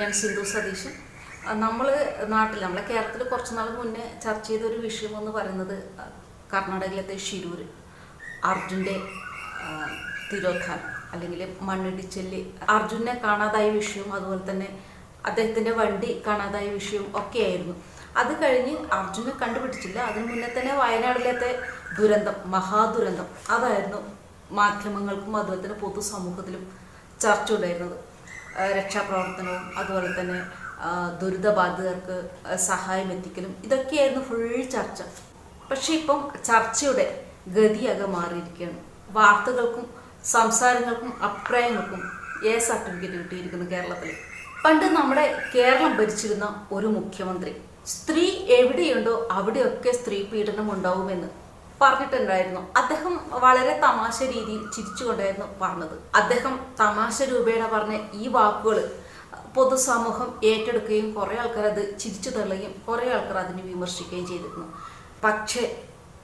ഞാൻ സിന്ധു സതീശൻ. നമ്മൾ നാട്ടിൽ നമ്മളെ കേരളത്തിൽ കുറച്ച് നാൾ മുന്നേ ചർച്ച ചെയ്ത ഒരു വിഷയം എന്ന് പറയുന്നത് കർണാടകയിലത്തെ ഷിരൂർ അർജുന്റെ തിരോധാനം. അല്ലെങ്കിൽ മണ്ണിടിച്ചൽ അർജുനെ കാണാതായ വിഷയവും അതുപോലെ തന്നെ അദ്ദേഹത്തിന്റെ വണ്ടി കാണാതായ വിഷയവും ഒക്കെയായിരുന്നു അത് കഴിഞ്ഞ് അർജുനെ കണ്ടുപിടിച്ചില്ല. അതിന് മുന്നേ തന്നെ വയനാടിലത്തെ ദുരന്തം മഹാദുരന്തം അതായിരുന്നു മാധ്യമങ്ങൾക്കും അതുപോലെ തന്നെ പൊതുസമൂഹത്തിലും ചർച്ച ഉണ്ടായിരുന്നത്. രക്ഷാപ്രവർത്തനവും അതുപോലെ തന്നെ ദുരിതബാധിതർക്ക് സഹായം എത്തിക്കലും ഇതൊക്കെയായിരുന്നു ഫുൾ ചർച്ച. പക്ഷേ ഇപ്പം ചർച്ചയുടെ ഗതിയാകെ മാറിയിരിക്കുകയാണ്. വാർത്തകൾക്കും സംസാരങ്ങൾക്കും അഭിപ്രായങ്ങൾക്കും എ സർട്ടിഫിക്കറ്റ് കിട്ടിയിരിക്കുന്നു കേരളത്തിൽ പണ്ട് നമ്മുടെ കേരളം ഭരിച്ചിരുന്ന ഒരു മുഖ്യമന്ത്രി സ്ത്രീ എവിടെയുണ്ടോ അവിടെയൊക്കെ സ്ത്രീ പീഡനം ഉണ്ടാവുമെന്ന് പറഞ്ഞിട്ടുണ്ടായിരുന്നു. അദ്ദേഹം വളരെ തമാശ രീതിയിൽ ചിരിച്ചുകൊണ്ടായിരുന്നു പറഞ്ഞത്. അദ്ദേഹം തമാശ രൂപേണ പറഞ്ഞ ഈ വാക്കുകൾ പൊതുസമൂഹം ഏറ്റെടുക്കുകയും കുറേ ആൾക്കാർ അത് ചിരിച്ചു തള്ളുകയും കുറേ ആൾക്കാർ അതിനെ വിമർശിക്കുകയും ചെയ്തിരുന്നു. പക്ഷേ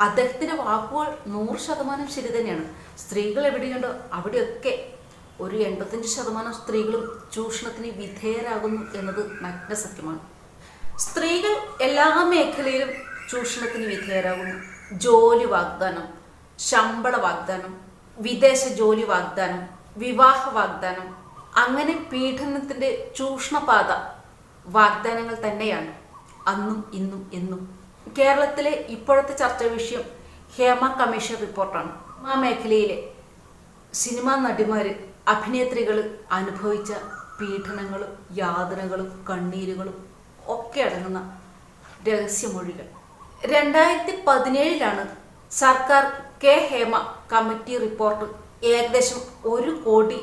അദ്ദേഹത്തിന്റെ വാക്കുകൾ നൂറ് ശതമാനം ശരി തന്നെയാണ്. സ്ത്രീകൾ എവിടെയുണ്ടോ അവിടെയൊക്കെ ഒരു എൺപത്തഞ്ച് ശതമാനം സ്ത്രീകളും ചൂഷണത്തിന് വിധേയരാകുന്നു എന്നത് നഗ്ന സത്യമാണ്. സ്ത്രീകൾ എല്ലാ മേഖലയിലും ചൂഷണത്തിന് വിധേയരാകുന്നു. ജോലി വാഗ്ദാനം ശമ്പള വാഗ്ദാനം വിദേശ ജോലി വാഗ്ദാനം വിവാഹ വാഗ്ദാനം അങ്ങനെ പീഡനത്തിന്റെ ചൂഷണപാത വാഗ്ദാനങ്ങൾ തന്നെയാണ്. അന്നും ഇന്നും എന്നും കേരളത്തിലെ ഇപ്പോഴത്തെ ചർച്ചാ വിഷയം ഹേമ കമ്മീഷൻ റിപ്പോർട്ടാണ്. ആ മേഖലയിലെ സിനിമാ നടിമാര് അഭിനേത്രികൾ അനുഭവിച്ച പീഡനങ്ങളും യാതനകളും കണ്ണീരുകളും ഒക്കെ അടങ്ങുന്ന രഹസ്യമൊഴികൾ. രണ്ടായിരത്തി പതിനേഴിലാണ് സർക്കാർ കെ ഹേമ കമ്മിറ്റി റിപ്പോർട്ട് ഏകദേശം ഒരു കോടി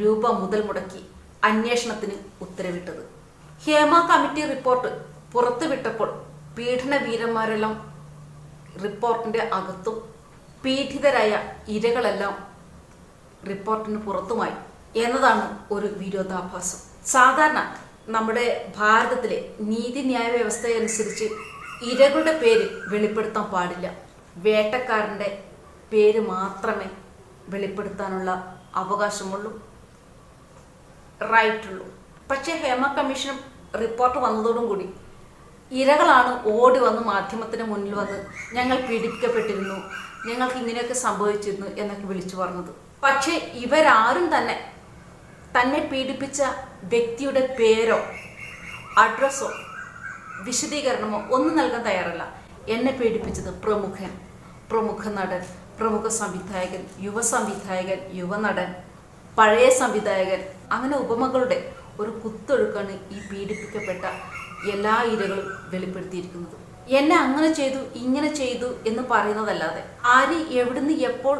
രൂപ മുതൽ മുടക്കി അന്വേഷണത്തിന് ഉത്തരവിട്ടത്. ഹേമ കമ്മിറ്റി റിപ്പോർട്ട് പുറത്തുവിട്ടപ്പോൾ പീഡന വീരന്മാരെല്ലാം റിപ്പോർട്ടിന്റെ അകത്തും പീഡിതരായ ഇരകളെല്ലാം റിപ്പോർട്ടിന് പുറത്തുമായി എന്നതാണ് ഒരു വിരോധാഭാസം. സാധാരണ നമ്മുടെ ഭാരതത്തിലെ നീതിന്യായ വ്യവസ്ഥയനുസരിച്ച് ഇരകളുടെ പേര് വെളിപ്പെടുത്താൻ പാടില്ല. വേട്ടക്കാരന്റെ പേര് മാത്രമേ വെളിപ്പെടുത്താനുള്ള അവകാശമുള്ളൂ. റൈറ്റുള്ളൂ പക്ഷേ ഹേമ കമ്മീഷൻ റിപ്പോർട്ട് വന്നതോടും കൂടി ഇരകളാണ് ഓടി വന്ന് മാധ്യമത്തിന് മുന്നിൽ വന്ന് ഞങ്ങൾ പീഡിപ്പിക്കപ്പെട്ടിരുന്നു ഞങ്ങൾക്ക് ഇങ്ങനെയൊക്കെ സംഭവിച്ചിരുന്നു എന്നൊക്കെ വിളിച്ചു പറഞ്ഞത്. പക്ഷേ ഇവരാരും തന്നെ തന്നെ പീഡിപ്പിച്ച വ്യക്തിയുടെ പേരോ അഡ്രസ്സോ വിശദീകരണമോ ഒന്നും നൽകാൻ തയ്യാറല്ല. എന്നെ പീഡിപ്പിച്ചത് പ്രമുഖൻ പ്രമുഖ നടൻ പ്രമുഖ സംവിധായകൻ യുവ സംവിധായകൻ യുവ നടൻ പഴയ സംവിധായകൻ അങ്ങനെ ഉപമകളുടെ ഒരു കുത്തൊഴുക്കാണ് ഈ പീഡിപ്പിക്കപ്പെട്ട എല്ലാ ഇരകളും വെളിപ്പെടുത്തിയിരിക്കുന്നത്. എന്നെ അങ്ങനെ ചെയ്തു ഇങ്ങനെ ചെയ്തു എന്ന് പറയുന്നതല്ലാതെ ആര് എവിടുന്ന് എപ്പോൾ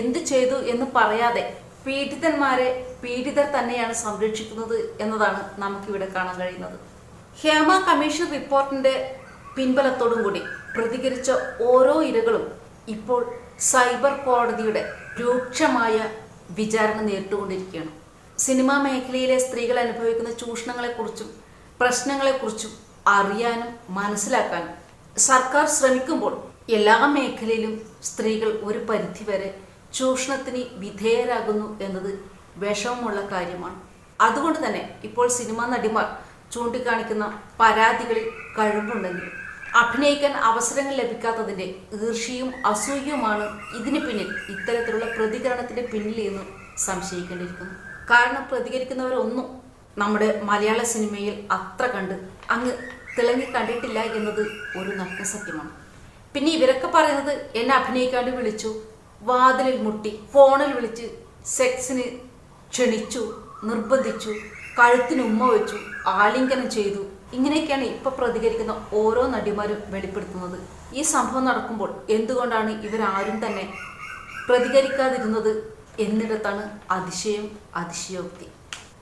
എന്ത് ചെയ്തു എന്ന് പറയാതെ പീഡിതന്മാരെ പീഡിതർ തന്നെയാണ് സംരക്ഷിക്കുന്നത് എന്നതാണ് നമുക്കിവിടെ കാണാൻ കഴിയുന്നത്. ഹേമ കമ്മീഷൻ റിപ്പോർട്ടിന്റെ പിൻബലത്തോടും കൂടി പ്രതികരിച്ച ഓരോ ഇരകളും ഇപ്പോൾ സൈബർ കോടതിയുടെ രൂക്ഷമായ വിചാരണ നേരിട്ടുകൊണ്ടിരിക്കുകയാണ്. സിനിമാ മേഖലയിലെ സ്ത്രീകൾ അനുഭവിക്കുന്ന ചൂഷണങ്ങളെക്കുറിച്ചും പ്രശ്നങ്ങളെക്കുറിച്ചും അറിയാനും മനസ്സിലാക്കാനും സർക്കാർ ശ്രമിക്കുമ്പോൾ എല്ലാ മേഖലയിലും സ്ത്രീകൾ ഒരു പരിധിവരെ ചൂഷണത്തിന് വിധേയരാകുന്നു എന്നത് വിഷമമുള്ള കാര്യമാണ്. അതുകൊണ്ട് തന്നെ ഇപ്പോൾ സിനിമാ നടിമാർ ചൂണ്ടിക്കാണിക്കുന്ന പരാതികളിൽ കഴിവുണ്ടെങ്കിലും അഭിനയിക്കാൻ അവസരങ്ങൾ ലഭിക്കാത്തതിന്റെ ഈർഷ്യയും അസൂയയുമാണ് ഇതിന് പിന്നിൽ ഇത്തരത്തിലുള്ള പ്രതികരണത്തിന്റെ പിന്നിൽ എന്ന് സംശയിക്കേണ്ടിയിരിക്കുന്നു. കാരണം പ്രതികരിക്കുന്നവരൊന്നും നമ്മുടെ മലയാള സിനിമയിൽ അത്ര കണ്ട് അങ്ങ് തിളങ്ങി കണ്ടിട്ടില്ല എന്നത് ഒരു നഗ്ന സത്യമാണ്. പിന്നെ ഇവരൊക്കെ പറയുന്നത് എന്നെ അഭിനയിക്കാണ്ട് വിളിച്ചു വാതിലിൽ മുട്ടി ഫോണിൽ വിളിച്ച് സെക്സിന് ക്ഷണിച്ചു നിർബന്ധിച്ചു കഴുത്തിന് ഉമ്മ വെച്ചു ആലിംഗനം ചെയ്തു. ഇങ്ങനെയൊക്കെയാണ് ഇപ്പൊ പ്രതികരിക്കുന്ന ഓരോ നടിമാരും വെളിപ്പെടുത്തുന്നത്. ഈ സംഭവം നടക്കുമ്പോൾ എന്തുകൊണ്ടാണ് ഇവരാരും തന്നെ പ്രതികരിക്കാതിരുന്നത് എന്നിടത്താണ് അതിശയം അതിശയോക്തി.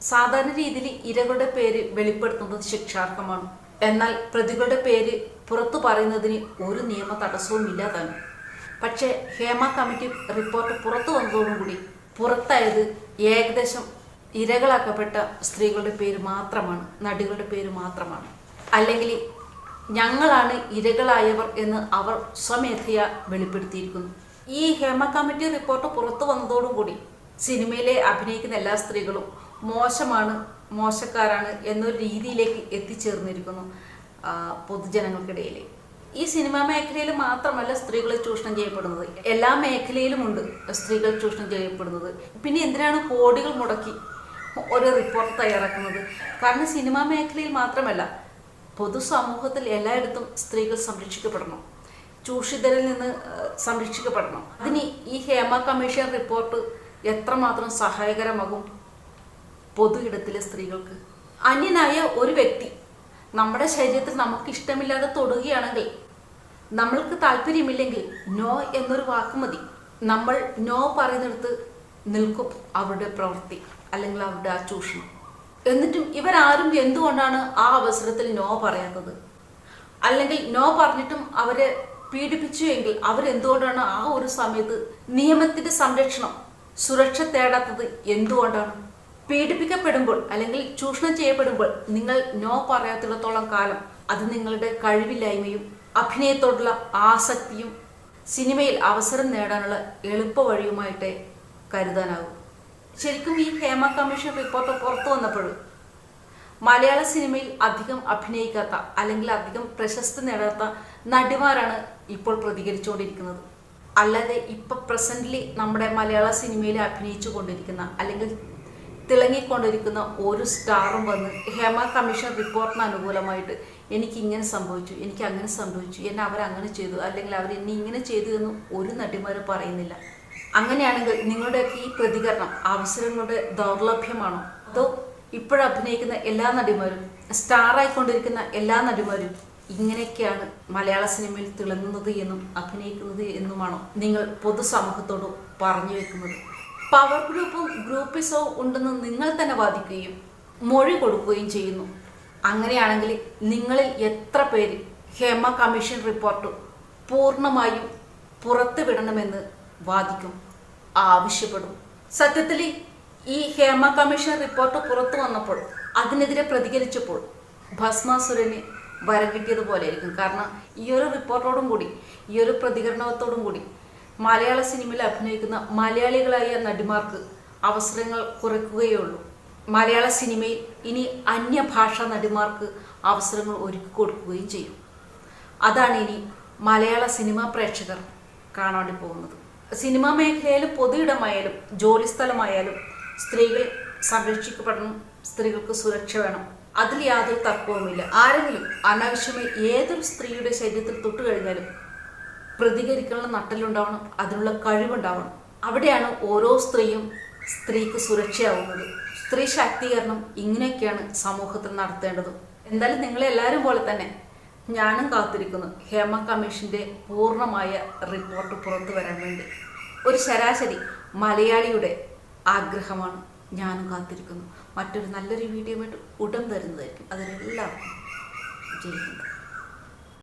സാധാരണ രീതിയിൽ ഇരകളുടെ പേര് വെളിപ്പെടുത്തുന്നത് ശിക്ഷാർഹമാണ്. എന്നാൽ പ്രതികളുടെ പേര് പുറത്തു പറയുന്നതിന് ഒരു നിയമ തടസ്സവും ഇല്ലാതാണ്. പക്ഷേ ഹേമ കമ്മിറ്റി റിപ്പോർട്ട് പുറത്തു വന്നതോടുകൂടി പുറത്തായത് ഏകദേശം ഇരകളാക്കപ്പെട്ട സ്ത്രീകളുടെ പേര് മാത്രമാണ് നടികളുടെ പേര് മാത്രമാണ്. അല്ലെങ്കിൽ ഞങ്ങളാണ് ഇരകളായവർ എന്ന് അവർ സ്വമേധയ വെളിപ്പെടുത്തിയിരിക്കുന്നു. ഈ ഹേമ കമ്മിറ്റി റിപ്പോർട്ട് പുറത്തു വന്നതോടുകൂടി സിനിമയിലെ അഭിനയിക്കുന്ന എല്ലാ സ്ത്രീകളും മോശമാണ് മോശക്കാരാണ് എന്നൊരു രീതിയിലേക്ക് എത്തിച്ചേർന്നിരിക്കുന്നു പൊതുജനങ്ങൾക്കിടയിൽ ഈ സിനിമാ മേഖലയിൽ മാത്രമല്ല സ്ത്രീകൾ ചൂഷണം ചെയ്യപ്പെടുന്നത്. എല്ലാ മേഖലയിലുമുണ്ട് സ്ത്രീകൾ ചൂഷണം ചെയ്യപ്പെടുന്നത്. പിന്നെ എന്തിനാണ് കോടികൾ മുടക്കി ഒരു റിപ്പോർട്ട് തയ്യാറാക്കുന്നത്? കാരണം സിനിമാ മേഖലയിൽ മാത്രമല്ല പൊതുസമൂഹത്തിൽ എല്ലായിടത്തും സ്ത്രീകൾ സംരക്ഷിക്കപ്പെടണം. ചൂഷിതരിൽ നിന്ന് സംരക്ഷിക്കപ്പെടണം. അതിന് ഈ ഹേമ കമ്മീഷൻ റിപ്പോർട്ട് എത്രമാത്രം സഹായകരമാകും? പൊതു ഇടത്തിലെ സ്ത്രീകൾക്ക്. അന്യനായ ഒരു വ്യക്തി നമ്മുടെ ശരീരത്തിൽ നമുക്ക് ഇഷ്ടമില്ലാതെ തൊടുകയാണെങ്കിൽ നമ്മൾക്ക് താല്പര്യമില്ലെങ്കിൽ നോ എന്നൊരു വാക്ക് മതി. നമ്മൾ നോ പറയുന്നിടത്ത് നിൽക്കും അവരുടെ പ്രവൃത്തി അല്ലെങ്കിൽ അവരുടെ ആ ചൂഷണം. എന്നിട്ടും ഇവരാരും എന്തുകൊണ്ടാണ് ആ അവസരത്തിൽ നോ പറയാത്തത്? അല്ലെങ്കിൽ നോ പറഞ്ഞിട്ടും അവരെ പീഡിപ്പിച്ചു എങ്കിൽ അവരെന്തുകൊണ്ടാണ് ആ ഒരു സമയത്ത് നിയമത്തിന്റെ സംരക്ഷണം സുരക്ഷ തേടാത്തത് എന്തുകൊണ്ടാണ്? പീഡിപ്പിക്കപ്പെടുമ്പോൾ അല്ലെങ്കിൽ ചൂഷണം ചെയ്യപ്പെടുമ്പോൾ നിങ്ങൾ നോ പറയാത്തിടത്തോളം കാലം അത് നിങ്ങളുടെ കഴിവില്ലായ്മയും അഭിനയത്തോടുള്ള ആസക്തിയും സിനിമയിൽ അവസരം നേടാനുള്ള എളുപ്പ വഴിയുമായിട്ടേ കരുതാനാകും. ശരിക്കും ഈ ഹേമ കമ്മീഷൻ റിപ്പോർട്ട് പുറത്തു വന്നപ്പോൾ മലയാള സിനിമയിൽ അധികം അഭിനയിക്കാത്ത അല്ലെങ്കിൽ അധികം പ്രശസ്തി നേടാത്ത നടിമാരാണ് ഇപ്പോൾ പ്രതികരിച്ചുകൊണ്ടിരിക്കുന്നത്. അല്ലാതെ ഇപ്പൊ പ്രസന്റ്ലി നമ്മുടെ മലയാള സിനിമയിൽ അഭിനയിച്ചു കൊണ്ടിരിക്കുന്ന അല്ലെങ്കിൽ തിളങ്ങിക്കൊണ്ടിരിക്കുന്ന ഒരു സ്റ്റാറും വന്ന് ഹേമ കമ്മീഷൻ റിപ്പോർട്ടിന് അനുകൂലമായിട്ട് എനിക്ക് ഇങ്ങനെ സംഭവിച്ചു എനിക്ക് അങ്ങനെ സംഭവിച്ചു എന്നെ അവരങ്ങനെ ചെയ്തു അല്ലെങ്കിൽ അവർ എന്നെ ഇങ്ങനെ ചെയ്തു എന്ന് ഒരു നടിമാരും പറയുന്നില്ല. അങ്ങനെയാണെങ്കിൽ നിങ്ങളുടെയൊക്കെ ഈ പ്രതികരണം അവസരങ്ങളുടെ ദൗർലഭ്യമാണോ? അതോ ഇപ്പോഴഭിനയിക്കുന്ന എല്ലാ നടിമാരും സ്റ്റാറായിക്കൊണ്ടിരിക്കുന്ന എല്ലാ നടിമാരും ഇങ്ങനെയൊക്കെയാണ് മലയാള സിനിമയിൽ തിളങ്ങുന്നത് എന്നും അഭിനയിക്കുന്നത് എന്നുമാണോ നിങ്ങൾ പൊതുസമൂഹത്തോട് പറഞ്ഞു വെക്കുന്നത്? പവർ ഗ്രൂപ്പും ഗ്രൂപ്പിസവും ഉണ്ടെന്ന് നിങ്ങൾ തന്നെ വാദിക്കുകയും മൊഴി കൊടുക്കുകയും ചെയ്യുന്നു. അങ്ങനെയാണെങ്കിൽ നിങ്ങളിൽ എത്ര പേര് ഹേമ കമ്മീഷൻ റിപ്പോർട്ട് പൂർണമായും പുറത്തു വിടണമെന്ന് വാദിക്കും ആവശ്യപ്പെടും. സത്യത്തിൽ ഈ ഹേമ കമ്മീഷൻ റിപ്പോർട്ട് പുറത്തു വന്നപ്പോൾ അതിനെതിരെ പ്രതികരിച്ചപ്പോൾ ഭസ്മാസുരന് വരം കിട്ടിയതുപോലെ ആയിരിക്കും കാരണം ഈ ഒരു റിപ്പോർട്ടോടും കൂടി ഈ ഒരു പ്രതികരണത്തോടും കൂടി മലയാള സിനിമയിൽ അഭിനയിക്കുന്ന മലയാളികളായ നടിമാർക്ക് അവസരങ്ങൾ കുറയ്ക്കുകയുള്ളൂ. മലയാള സിനിമയിൽ ഇനി അന്യഭാഷാ നടിമാർക്ക് അവസരങ്ങൾ ഒരുക്കി കൊടുക്കുകയും ചെയ്യും. അതാണ് ഇനി മലയാള സിനിമാ പ്രേക്ഷകർ കാണാണ്ടി പോകുന്നത്. സിനിമാ മേഖലയിലും പൊതുയിടമായാലും ജോലിസ്ഥലമായാലും സ്ത്രീകൾ സംരക്ഷിക്കപ്പെടണം സ്ത്രീകൾക്ക് സുരക്ഷ വേണം. അതിൽ യാതൊരു തർക്കവുമില്ല. ആരെങ്കിലും അനാവശ്യമായി ഏതൊരു സ്ത്രീയുടെ ശരീരത്തിൽ തൊട്ടു കഴിഞ്ഞാലും പ്രതികരിക്കാനുള്ള നട്ടലുണ്ടാവണം അതിനുള്ള കഴിവുണ്ടാവണം. അവിടെയാണ് ഓരോ സ്ത്രീയും സ്ത്രീക്ക് സുരക്ഷയാവുന്നത്. സ്ത്രീ ശാക്തീകരണം ഇങ്ങനെയൊക്കെയാണ് സമൂഹത്തിൽ നടത്തേണ്ടത്. എന്തായാലും നിങ്ങളെല്ലാവരും പോലെ തന്നെ ഞാനും കാത്തിരിക്കുന്നു. ഹേമ കമ്മീഷന്റെ പൂർണമായ റിപ്പോർട്ട് പുറത്തു വരാൻ വേണ്ടി. ഒരു ശരാശരി മലയാളിയുടെ ആഗ്രഹമാണ്. ഞാനും കാത്തിരിക്കുന്നു. മറ്റൊരു നല്ലൊരു വീഡിയോ ആയിട്ട് ഉടൻ തരുന്നതായിരിക്കും അതിലെല്ലാവർക്കും ജയ് ഹിന്ദ്.